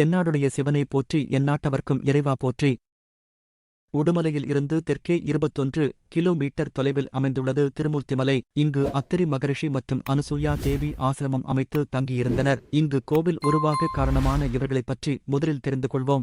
தென்னாடுடைய சிவனை போற்றி எந்நாட்டவர்க்கும் இறைவா போற்றி. உடுமலையில் இருந்து தெற்கே இருபத்தொன்று கிலோமீட்டர் தொலைவில் அமைந்துள்ளது திருமூர்த்திமலை. இங்கு அத்திரி மகரிஷி மற்றும் அனுசூயா தேவி ஆசிரமம் அமைத்து தங்கியிருந்தனர். இங்கு கோவில் உருவாக காரணமான இவர்களைப் பற்றி முதலில் தெரிந்து கொள்வோம்.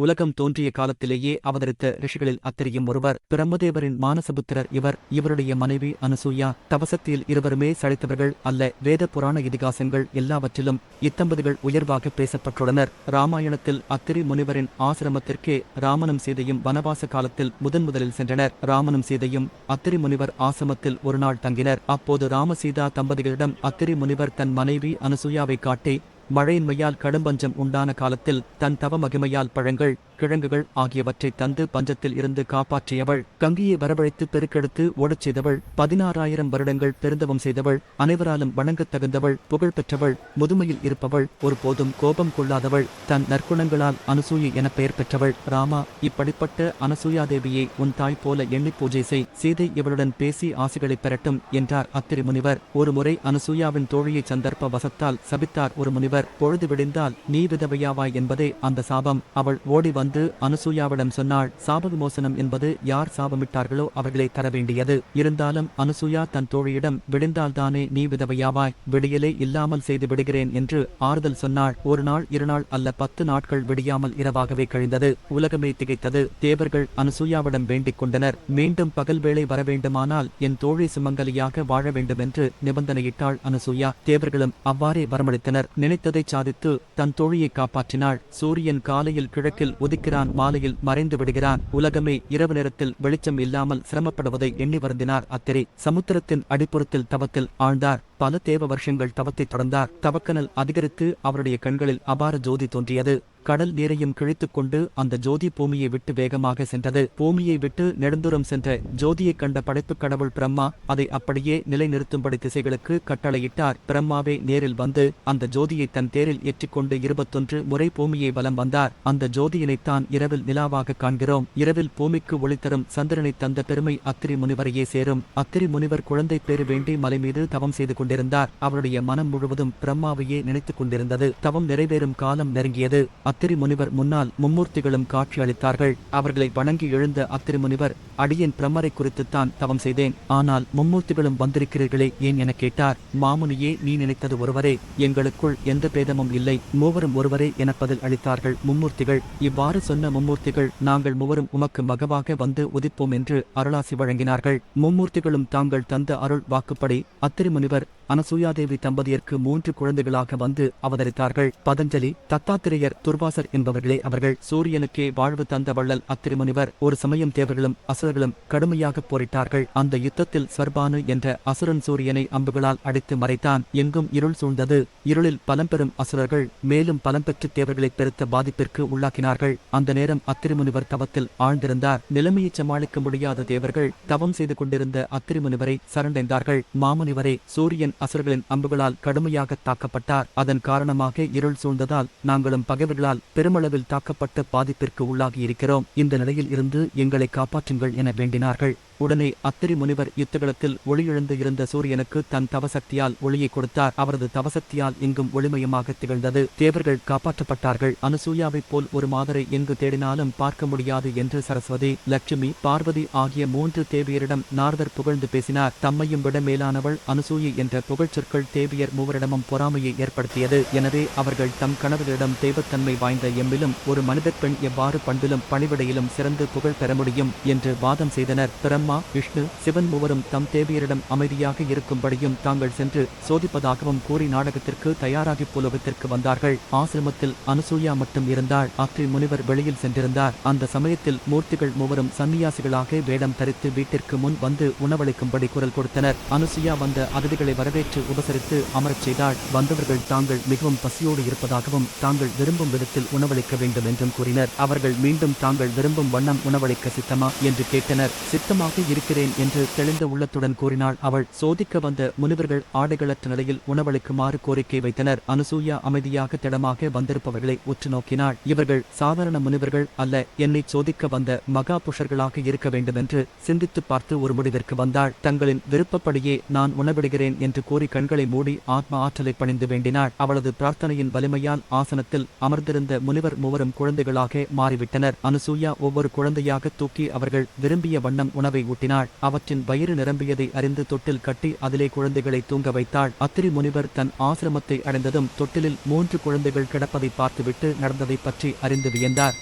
உலகம் தோன்றிய காலத்திலேயே அவதரித்த ரிஷிகளில் அத்திரியும் ஒருவர். பிரம்மதேவரின் மானசபுத்திரர் இவர். இவருடைய மனைவி அனுசூயா. தவசத்தில் இருவருமே சளைத்தவர்கள் அல்ல. வேத புராண இதிகாசங்கள் எல்லாவற்றிலும் இத்தம்பதிகள் உயர்வாக பேசப்பட்டுள்ளனர். ராமாயணத்தில் அத்திரி முனிவரின் ஆசிரமத்திற்கே ராமனும் சீதையும் வனவாச காலத்தில் முதன் முதலில் சென்றனர். ராமனும் சீதையும் அத்திரி முனிவர் ஆசிரமத்தில் ஒரு நாள் தங்கினர். அப்போது ராமசீதா தம்பதிகளிடம் அத்திரி முனிவர் தன் மனைவி அனுசூயாவை காட்டி மழையின்மையால் கடும்பஞ்சம் உண்டான காலத்தில் தன் தவ மகிமையால் பழங்கள் கிழங்குகள் ஆகியவற்றை தந்து பஞ்சத்தில் இருந்து காப்பாற்றியவள். கங்கியை வரவழைத்து பெருக்கெடுத்து ஓடச் செய்தவள். பதினாறாயிரம் வருடங்கள் பெருந்தவம் செய்தவள். அனைவராலும் வணங்கத் தகுந்தவள். புகழ் பெற்றவள். முதுமையில் இருப்பவள். ஒருபோதும் கோபம் கொள்ளாதவள். தன் நற்குணங்களால் அனுசூயை என பெயர் பெற்றவள். ராமா இப்படிப்பட்ட அனசூயாதேவியை உன் தாய் போல எண்ணி பூஜை செய். சீதை இவளுடன் பேசி ஆசைகளை பெறட்டும் என்றார் அத்திரி முனிவர் ஒருமுறை அனசூயாவின் தோழியை சந்தர்ப்ப வசத்தால் சபித்தார் ஒரு முனிவர். பொழுது விடிந்தால் நீ விதவையாவாய் என்பதே அந்த சாபம். அவள் ஓடி வந்து அனுசூயாவிடம் சொன்னாள் சாப விமோசனம் என்பது யார் சாபமிட்டார்களோ அவர்களை தர வேண்டியது. இருந்தாலும் அனுசூயா தன் தோழியிடம் விடிந்தால்தானே நீ விதவையாவாய் விடியலே இல்லாமல் செய்து விடுகிறேன் என்று ஆறுதல் சொன்னாள். ஒரு நாள் இருநாள் அல்ல பத்து நாட்கள் விடியாமல் இரவாகவே கழிந்தது. உலகமே திகைத்தது. தேவர்கள் அனுசூயாவிடம் வேண்டிக் கொண்டனர். மீண்டும் பகல் வேளை வர வேண்டுமானால் என் தோழி சுமங்கலியாக வாழ வேண்டும் என்று நிபந்தனையிட்டாள் அனுசூயா. தேவர்களும் அவ்வாறே வரமளித்தனர். நினைத்ததை சாதித்து தன் தோழியை காப்பாற்றினாள். சூரியன் காலையில் கிழக்கில் உதிக்கிறான் மாலையில் மறைந்து விடுகிறான். உலகமே இரவு நேரத்தில் வெளிச்சம் இல்லாமல் சிரமப்படுவதை எண்ணி வருந்தினார். அத்திரி சமுத்திரத்தின் அடிப்புறத்தில் தவத்தில் ஆழ்ந்தார். பல தேவ வருஷங்கள் தவத்தை தொடர்ந்தார். தவக்கனல் அதிகரித்து அவருடைய கண்களில் அபார ஜோதி தோன்றியது. கடல் நீரையும் கிழித்துக் கொண்டு அந்த ஜோதி பூமியை விட்டு வேகமாக சென்றது. பூமியை விட்டு நெடுந்தூரம் சென்ற ஜோதியைக் கண்ட படைப்புக் கடவுள் பிரம்மா அதை அப்படியே நிலைநிறுத்தும்படி திசைகளுக்கு கட்டளையிட்டார். பிரம்மாவே நேரில் வந்து அந்த ஜோதியை தன் தேரில் ஏற்றிக்கொண்டு இருபத்தொன்று முறை பூமியை வலம் வந்தார். அந்த ஜோதியினைத்தான் இரவில் நிலாவாக காண்கிறோம். இரவில் பூமிக்கு ஒளி தரும் சந்திரனை தந்த பெருமை அத்திரி முனிவரையே சேரும். அத்திரி முனிவர் குழந்தை பேறு வேண்டி மலை மீது தவம் செய்து கொண்டிருந்தார். அவருடைய மனம் முழுவதும் பிரம்மாவையே நினைத்துக் கொண்டிருந்தது. தவம் நிறைவேறும் காலம் நெருங்கியது. அத்திரி முனிவர் முன்னால் மும்மூர்த்திகளும் காட்சியளித்தார்கள். அவர்களை வணங்கி எழுந்த அத்திரி முனிவர் அடியின் பிரம்மரை குறித்துத்தான் தவம் செய்தேன். ஆனால் மும்மூர்த்திகளும் வந்திருக்கிறீர்களே ஏன் என கேட்டார்? மாமுனியே நீ நினைத்தது ஒருவரே. எங்களுக்குள் எந்த பேதமும் இல்லை. மூவரும் ஒருவரே என பதில் அளித்தார்கள். மும்மூர்த்திகள் இவ்வாறு சொன்ன மும்மூர்த்திகள் நாங்கள் மூவரும் உமக்கு மகவாக வந்து உதிப்போம் என்று அருளாசி வழங்கினார்கள். மும்மூர்த்திகளும் தாங்கள் தந்த அருள் வாக்குப்படி அத்திரி முனிவர் அனசூயாதேவி தம்பதியருக்கு மூன்று குழந்தைகளாக வந்து அவதரித்தார்கள். பதஞ்சலி தத்தாத்திரேயர் துர்வா துர்வாசர் என்பவர்களே அவர்கள் சூரியனுக்கே வாழ்வு தந்த வள்ளல் அத்திருமுனிவர். ஒரு சமயம் தேவர்களும் அசுரர்களும் கடுமையாக போரிட்டார்கள். அந்த யுத்தத்தில் ஸ்வர்பானு என்ற அசுரன் சூரியனை அம்புகளால் அடித்து மறைத்தான். எங்கும் இருள் சூழ்ந்தது. இருளில் பலம் பெறும் அசுரர்கள் மேலும் பலம் பெற்று தேவர்களை பெருத்த பாதிப்பிற்கு உள்ளாக்கினார்கள். அந்த நேரம் அத்திருமுனிவர் தவத்தில் ஆழ்ந்திருந்தார். நிலைமையை சமாளிக்க முடியாத தேவர்கள் தவம் செய்து கொண்டிருந்த அத்திருமுனிவரை சரண்டைந்தார்கள். மாமுனிவரே சூரியன் அசுரர்களின் அம்புகளால் கடுமையாக தாக்கப்பட்டார். அதன் காரணமாக இருள் சூழ்ந்ததால் நாங்களும் பகைவர்களால் பெருமளவில் தாக்கப்பட்ட பாதிப்பிற்கு உள்ளாகி இருக்கிறோம் இந்த நிலையில் இருந்து எங்களை காப்பாற்றுங்கள் என வேண்டினார்கள். உடனே அத்திரி முனிவர் யுத்தகலத்தில் ஒளியெழுந்து இருந்த சூரியனுக்கு தன் தவசக்தியால் ஒளியை கொடுத்தார். அவரது தவசக்தியால் எங்கும் ஒளிமயமாக திகழ்ந்தது. தேவர்கள் காப்பாற்றப்பட்டார்கள். அனுசூயாவைப் போல் ஒரு மாதரை எங்கு தேடினாலும் பார்க்க முடியாது என்று சரஸ்வதி லட்சுமி பார்வதி ஆகிய மூன்று தேவியரிடம் நாரதர் புகழ்ந்து பேசினார். தம்மையும் விட மேலானவள் அனுசூயை என்ற புகழ்ச்சொற்கள் தேவியர் மூவரிடமும் பொறாமையை ஏற்படுத்தியது. எனவே அவர்கள் தம் கணவர்களிடம் தெய்வத்தன்மை வாய்ந்த எம்மிலும் ஒரு மனிதர் பெண் எவ்வாறு பண்பிலும் பணிவிடையிலும் சிறந்து புகழ் பெற முடியும் என்று வாதம் செய்தனர். பிரம்மா விஷ்ணு சிவன் மூவரும் தம் தேவியரிடம் அமைதியாக இருக்கும்படியும் தாங்கள் சென்று சோதிப்பதாகவும் கூறி நாடகத்திற்கு தயாராகி புலகத்திற்கு வந்தார்கள். ஆசிரமத்தில் அனுசூயா மட்டும் இருந்தால் அத்ரி முனிவர் வெளியில் சென்றிருந்தார். அந்த சமயத்தில் மூர்த்திகள் மூவரும் சன்னியாசிகளாக வேடம் தரித்து வீட்டிற்கு முன் வந்து உணவளிக்கும்படி குரல் கொடுத்தனர். அனுசூயா வந்த அதிதிகளை வரவேற்று உபசரித்து அமரச் செய்தாள். வந்தவர்கள் தாங்கள் மிகவும் பசியோடு இருப்பதாகவும் தாங்கள் விரும்பும் விதத்தில் உணவளிக்க வேண்டும் என்றும் கூறினர். அவர்கள் மீண்டும் தாங்கள் விரும்பும் வண்ணம் உணவளிக்க சித்தமா? என்று கேட்டனர். சித்தமாக நன்றாக இருக்கிறேன் என்று தெளிந்த உள்ளத்துடன் கூறினாள். அவள் சோதிக்க வந்த முனிவர்கள் ஆடைகளற்ற நிலையில் உணவளிக்குமாறு கோரிக்கை வைத்தனர். அனுசூயா அமைதியாக திடமாக வந்திருப்பவர்களை உற்று நோக்கினாள். இவர்கள் சாதாரண முனிவர்கள் அல்ல. என்னை சோதிக்க வந்த மகா புஷர்களாக இருக்க வேண்டுமென்று சிந்தித்துப் பார்த்து ஒரு முடிவிற்கு வந்தாள். தங்களின் விருப்பப்படியே நான் உணவிடுகிறேன் என்று கூறி கண்களை மூடி ஆத்ம ஆற்றலை பணிந்து வேண்டினாள். அவளது பிரார்த்தனையின் வலிமையால் ஆசனத்தில் அமர்ந்திருந்த முனிவர் மூவரும் குழந்தைகளாக மாறிவிட்டனர். அனுசூயா ஒவ்வொரு குழந்தையாக தூக்கி அவர்கள் விரும்பிய வண்ணம் உணவை ஊட்டினாள் அவற்றின் வயிறு நிரம்பியதை அறிந்து தொட்டில் கட்டி அதிலே குழந்தைகளை தூங்க வைத்தாள். அத்திரி முனிவர் தன் ஆசிரமத்தை அடைந்ததும் தொட்டிலில் மூன்று குழந்தைகள் கிடப்பதை பார்த்துவிட்டு நடந்ததை பற்றி அறிந்து வியந்தார்.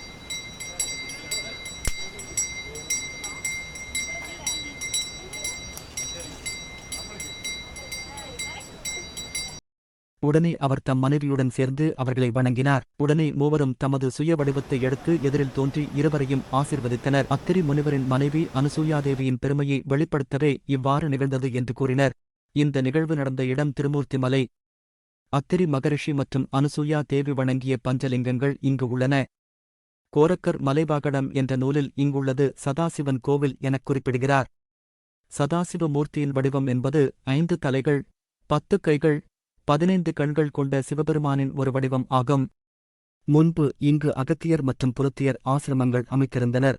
உடனே அவர் தம் மனைவியுடன் சேர்ந்து அவர்களை வணங்கினார். உடனே மூவரும் தமது சுய வடிவத்தை எடுத்து எதிரில் தோன்றி இருவரையும் ஆசிர்வதித்தனர். அத்திரி முனிவரின் மனைவி அனுசூயாதேவியின் பெருமையை வெளிப்படுத்தவே இவ்வாறு நிகழ்ந்தது என்று கூறினர். இந்த நிகழ்வு நடந்த இடம் திருமூர்த்தி மலை அத்திரி மகரிஷி மற்றும் அனுசூயா தேவி வணங்கிய பஞ்சலிங்கங்கள் இங்கு உள்ளன. கோரக்கர் மலைவாகடம் என்ற நூலில் இங்குள்ளது சதாசிவன் கோவில் எனக் குறிப்பிடுகிறார். சதாசிவ மூர்த்தியின் வடிவம் என்பது ஐந்து தலைகள் பத்து கைகள் பதினைந்து கண்கள் கொண்ட சிவபெருமானின் ஒரு வடிவம் ஆகும். முன்பு இங்கு அகத்தியர் மற்றும் புலத்தியர் ஆசிரமங்கள் அமைத்திருந்தனர்.